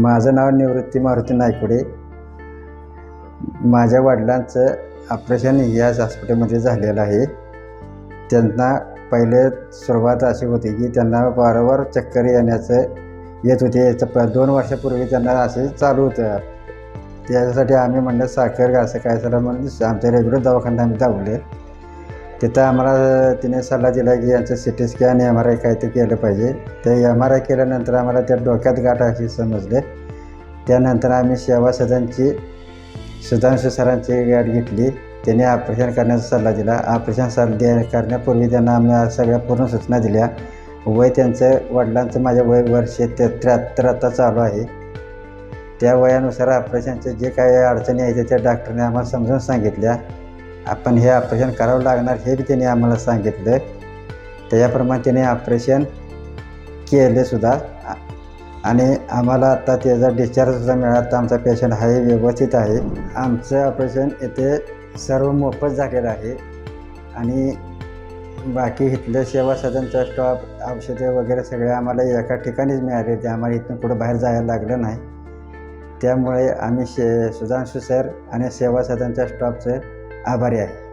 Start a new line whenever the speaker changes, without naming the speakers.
माझं नाव निवृत्ती मारुती नायकुडे. माझ्या वडिलांचं ऑपरेशन याच हॉस्पिटलमध्ये झालेलं आहे. त्यांना पहिले सुरुवात अशी होती की त्यांना वारंवार चक्कर येण्याचं येत होते. याचं प दोन वर्षापूर्वी त्यांना असे चालू होतं. त्याच्यासाठी आम्ही म्हणलं साखर असं काय? झालं म्हणून आमच्या रेग्युलर दवाखान्यात आम्ही धावले. तिथं आम्हाला तिने सल्ला दिला की यांचं C T scan M R I काय ते केलं पाहिजे. ते एम आर आय केल्यानंतर आम्हाला त्या डोक्यात गाठ अशी समजले. त्यानंतर आम्ही सेवा सदनची सुधांशु सरांची गाठ घेतली. त्यांनी ऑपरेशन करण्याचा सल्ला दिला. ऑपरेशन सल्ला द्या करण्यापूर्वी त्यांना आम्ही सगळ्या पूर्ण सूचना दिल्या. वय त्यांचं वडिलांचं माझ्या वय वर्ष ते त्र्याहत्तर आता चालू आहे. त्या वयानुसार ऑपरेशनचे जे काही अडचणी आहेत त्या डॉक्टरने आम्हाला समजून सांगितल्या. आपण हे ऑपरेशन करावं लागणार हे बी त्याने आम्हाला सांगितलं. त्याच्याप्रमाणे त्याने ऑपरेशन केले सुद्धा. आणि आम्हाला आता त्याचा डिस्चार्जसुद्धा मिळाला. तर आमचा पेशंट हा व्यवस्थित आहे. आमचं ऑपरेशन येथे सर्व मोफत झालेलं आहे. आणि बाकी इथलं सेवा सदनचा स्टॉप औषधे वगैरे सगळे आम्हाला एका ठिकाणीच मिळाले. ते आम्हाला इथून कुठं बाहेर जायला लागलं नाही. त्यामुळे आम्ही शे सुधांशु सर आणि सेवा सदनच्या स्टॉपचं आभारी आहे